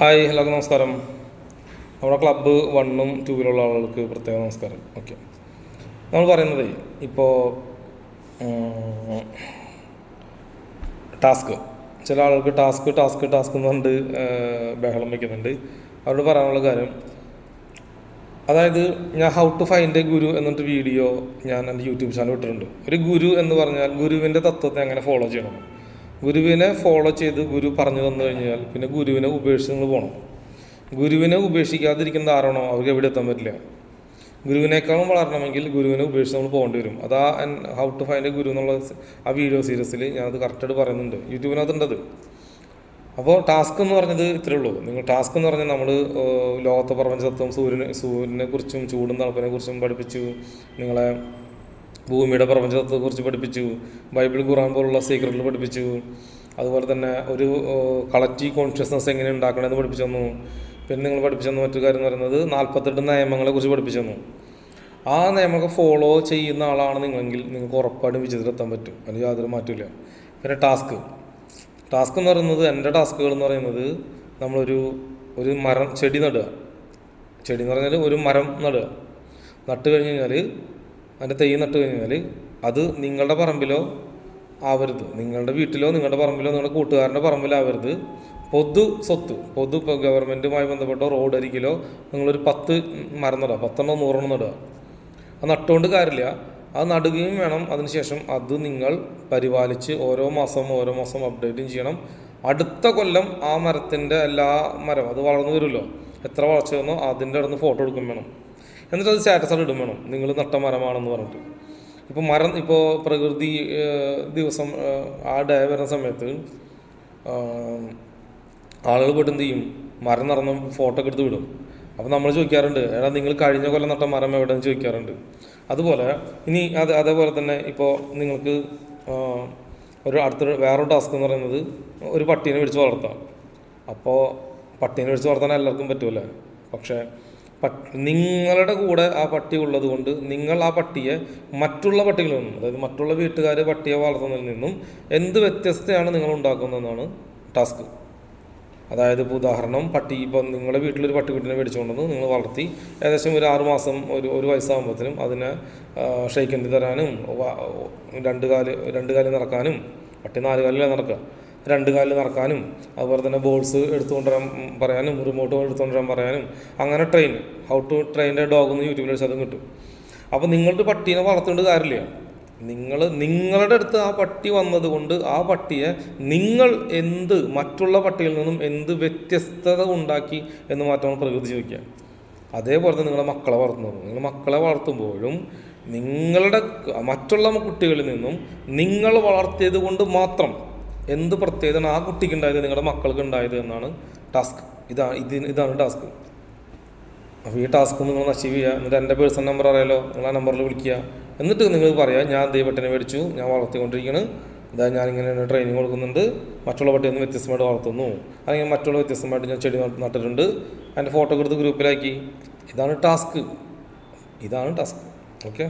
Hi hello നമസ്കാരം. നമ്മുടെ club വണ്ണും ടൂവിലുള്ള ആളുകൾക്ക് പ്രത്യേക നമസ്കാരം. ഓക്കെ നമ്മൾ പറയുന്നത് ഇപ്പോൾ ടാസ്ക് ചില ആളുകൾക്ക് ടാസ്ക് ടാസ്ക് ടാസ്ക് എന്ന് പറഞ്ഞിട്ട് ബഹളം വയ്ക്കുന്നുണ്ട് അവരോട് പറയാനുള്ള കാര്യം അതായത് ഞാൻ how to find a guru എന്നിട്ട് വീഡിയോ ഞാൻ എന്റെ യൂട്യൂബ് ചാനൽ ഇട്ടിട്ടുണ്ട്. ഒരു ഗുരു എന്ന് പറഞ്ഞാൽ ഗുരുവിന്റെ തത്വത്തെ അങ്ങനെ ഫോളോ ചെയ്യണം. ഗുരുവിനെ ഫോളോ ചെയ്ത് ഗുരു പറഞ്ഞു തന്നു കഴിഞ്ഞാൽ പിന്നെ ഗുരുവിനെ ഉപേക്ഷിച്ച് നിങ്ങൾ പോകണം ഗുരുവിനെ ഉപേക്ഷിക്കാതിരിക്കുന്ന ആരാണോ അവർക്ക് എവിടെ എത്താൻ പറ്റില്ല. ഗുരുവിനേക്കാളും വളരണമെങ്കിൽ ഗുരുവിനെ ഉപേക്ഷിച്ച് നമ്മൾ പോകേണ്ടി വരും. അതാ how to find a guru എന്നുള്ള ആ വീഡിയോ സീരീസിൽ ഞാൻ ഞാനത് കറക്റ്റായിട്ട് പറയുന്നുണ്ട്. യൂട്യൂബിനകത്തുണ്ടത്. അപ്പോൾ ടാസ്ക് എന്ന് പറഞ്ഞത് ഇത്രേ ഉള്ളൂ. നിങ്ങൾ ടാസ്ക് എന്ന് പറഞ്ഞാൽ നമ്മൾ ലോകത്തെ പ്രപഞ്ചത്വം സൂര്യനെ സൂര്യനെ കുറിച്ചും ചൂടും തണുപ്പിനെ കുറിച്ചും പഠിപ്പിച്ചു. നിങ്ങളെ ഭൂമിയുടെ പ്രപഞ്ചത്തെക്കുറിച്ച് പഠിപ്പിച്ചു ബൈബിൾ ഖുറാൻ പോലുള്ള സീക്രട്ടിൽ പഠിപ്പിച്ചു. അതുപോലെ തന്നെ ഒരു കളക്റ്റീവ് കോൺഷ്യസ്നസ് എങ്ങനെ ഉണ്ടാക്കണമെന്ന് പഠിപ്പിച്ചു തന്നു. പിന്നെ നിങ്ങൾ പഠിപ്പിച്ചു തന്ന മറ്റൊരു കാര്യം എന്ന് പറയുന്നത് നാൽപ്പത്തെട്ട് നിയമങ്ങളെ കുറിച്ച് പഠിപ്പിച്ചു തന്നു. ആ നിയമമൊക്കെ ഫോളോ ചെയ്യുന്ന ആളാണ് നിങ്ങളെങ്കിൽ നിങ്ങൾക്ക് ഉറപ്പായിട്ടും വിജയത്തിലെത്താൻ പറ്റും. അതിന് യാതൊരു മാറ്റമില്ല പിന്നെ ടാസ്ക് ടാസ്ക് എന്ന് പറയുന്നത് എന്റെ ടാസ്കുകൾ എന്ന് പറയുന്നത് നമ്മളൊരു ഒരു മരം ചെടി നടുക. ചെടി എന്ന് പറഞ്ഞാൽ ഒരു മരം നടുക. നട്ട് കഴിഞ്ഞ് കഴിഞ്ഞാൽ അതിന്റെ തൈ നട്ട് കഴിഞ്ഞാൽ അത് നിങ്ങളുടെ പറമ്പിലോ ആവരുത്. നിങ്ങളുടെ വീട്ടിലോ നിങ്ങളുടെ പറമ്പിലോ നിങ്ങളുടെ കൂട്ടുകാരന്റെ പറമ്പിലാവരുത് പൊതു സ്വത്ത് പൊതു ഇപ്പോൾ ഗവൺമെന്റുമായി ബന്ധപ്പെട്ടോ റോഡ് അരികിലോ നിങ്ങളൊരു പത്ത് മരം നടുക പത്തെണ്ണോ നൂറെണ്ണം നടുക. അത് നട്ടുകൊണ്ട് കാര്യമില്ല. അത് നടുകയും വേണം. അതിനുശേഷം അത് നിങ്ങൾ പരിപാലിച്ച് ഓരോ മാസം ഓരോ മാസം അപ്ഡേറ്റും ചെയ്യണം. അടുത്ത കൊല്ലം ആ മരത്തിന്റെ എല്ലാ മരം അത് വളർന്നു വരുമല്ലോ. എത്ര വളർച്ച വന്നോ അതിന്റെ അടുത്ത് ഫോട്ടോ എടുക്കും വേണം. എന്നിട്ട് അത് സ്റ്റാറ്റസ് ഇടും വേണം. നിങ്ങൾ നട്ട മരമാണെന്ന് പറഞ്ഞിട്ട്. ഇപ്പോൾ മരം ഇപ്പോൾ പ്രകൃതി ദിവസം ആ ഡേ വരുന്ന സമയത്ത് ആളുകൾ പോയിട്ട് എന്ത് ചെയ്യും? മരം നടന്ന ഫോട്ടോ ഒക്കെ എടുത്ത് വിടും. അപ്പോൾ നമ്മൾ ചോദിക്കാറുണ്ട് എടാ നിങ്ങൾ കഴിഞ്ഞ കൊല്ലം നട്ട മരം എവിടെയെന്ന് ചോദിക്കാറുണ്ട്. അതുപോലെ ഇനി അത് അതേപോലെ തന്നെ ഇപ്പോൾ നിങ്ങൾക്ക് ഒരു അടുത്തൊരു വേറൊരു ടാസ്ക് എന്ന് പറയുന്നത് ഒരു പട്ടീനെ പിടിച്ച് വളർത്താം. അപ്പോൾ പട്ടീനെ പിടിച്ച് വളർത്താൻ എല്ലാവർക്കും പറ്റുമല്ലേ പക്ഷേ നിങ്ങളുടെ കൂടെ ആ പട്ടി ഉള്ളത് കൊണ്ട് നിങ്ങൾ ആ പട്ടിയെ മറ്റുള്ള പട്ടികളിൽ നിന്നും അതായത് മറ്റുള്ള വീട്ടുകാർ പട്ടിയെ വളർത്തുന്നതിൽ നിന്നും എന്ത് വ്യത്യസ്തയാണ് നിങ്ങൾ ഉണ്ടാക്കുന്നതെന്നാണ് ടാസ്ക്. അതായത് ഇപ്പോൾ ഉദാഹരണം പട്ടി ഇപ്പം നിങ്ങളുടെ വീട്ടിലൊരു പട്ടിക്കുട്ടിനെ മേടിച്ചുകൊണ്ടെന്ന് നിങ്ങൾ വളർത്തി ഏകദേശം ഒരു ആറ് മാസം ഒരു ഒരു വയസ്സാകുമ്പോഴത്തേനും അതിനെ ഷെയ്ക്കൻഡി തരാനും രണ്ട് കാൽ രണ്ട് കാലിൽ നടക്കാനും പട്ടി നാല് കാലിലാണ് നടക്കുക. രണ്ട് കാലിൽ നടക്കാനും അതുപോലെ തന്നെ ബോൾസ് എടുത്തുകൊണ്ടുവരാൻ പറയാനും റിമോട്ട് എടുത്തുകൊണ്ടുവരാൻ പറയാനും അങ്ങനെ train how to train a dog എന്ന് യൂട്യൂബിൽ വെച്ചാൽ അതും കിട്ടും. അപ്പോൾ നിങ്ങളുടെ പട്ടീനെ വളർത്തേണ്ട കാര്യമില്ല. നിങ്ങൾ നിങ്ങളുടെ അടുത്ത് ആ പട്ടി വന്നതുകൊണ്ട് ആ പട്ടിയെ നിങ്ങൾ എന്ത് മറ്റുള്ള പട്ടിയിൽ നിന്നും എന്ത് വ്യത്യസ്തത ഉണ്ടാക്കി എന്ന് മാത്രമാണ് പ്രകൃതി ചോദിക്കുക. അതേപോലെ തന്നെ നിങ്ങളുടെ മക്കളെ വളർത്തുന്നത്. നിങ്ങൾ മക്കളെ വളർത്തുമ്പോഴും നിങ്ങളുടെ മറ്റുള്ള കുട്ടികളിൽ നിന്നും നിങ്ങൾ വളർത്തിയത് കൊണ്ട് മാത്രം എന്ത് പ്രത്യേകതയാണ് ആ കുട്ടിക്ക് ഉണ്ടായത് നിങ്ങളുടെ മക്കൾക്ക് ഉണ്ടായത് എന്നാണ് ടാസ്ക്. ഇതാണ് ഇതിന് ഇതാണ് ടാസ്ക്. അപ്പോൾ ഈ ടാസ്ക് നിങ്ങൾ അച്ചീവ് ചെയ്യുക എന്നിട്ട് എന്റെ പേഴ്സണൽ നമ്പർ അറിയാലോ നിങ്ങൾ ആ നമ്പറിൽ വിളിക്കുക. എന്നിട്ട് നിങ്ങൾ പറയാം ഞാൻ ദൈവ പട്ടിനെ മേടിച്ചു ഞാൻ വളർത്തിക്കൊണ്ടിരിക്കുകയാണ് ഇതാ ഇങ്ങനെ ട്രെയിനിങ് കൊടുക്കുന്നുണ്ട്. മറ്റുള്ള പട്ടിയിൽ നിന്ന് വ്യത്യസ്തമായിട്ട് വളർത്തുന്നു. അല്ലെങ്കിൽ മറ്റുള്ള വ്യത്യസ്തമായിട്ട് ഞാൻ ചെടി നട്ട് നട്ടിട്ടുണ്ട്. അതിന്റെ ഫോട്ടോ എടുത്ത് ഗ്രൂപ്പിലാക്കി ഇതാണ് ടാസ്ക്. ഇതാണ് ടാസ്ക്. ഓക്കെ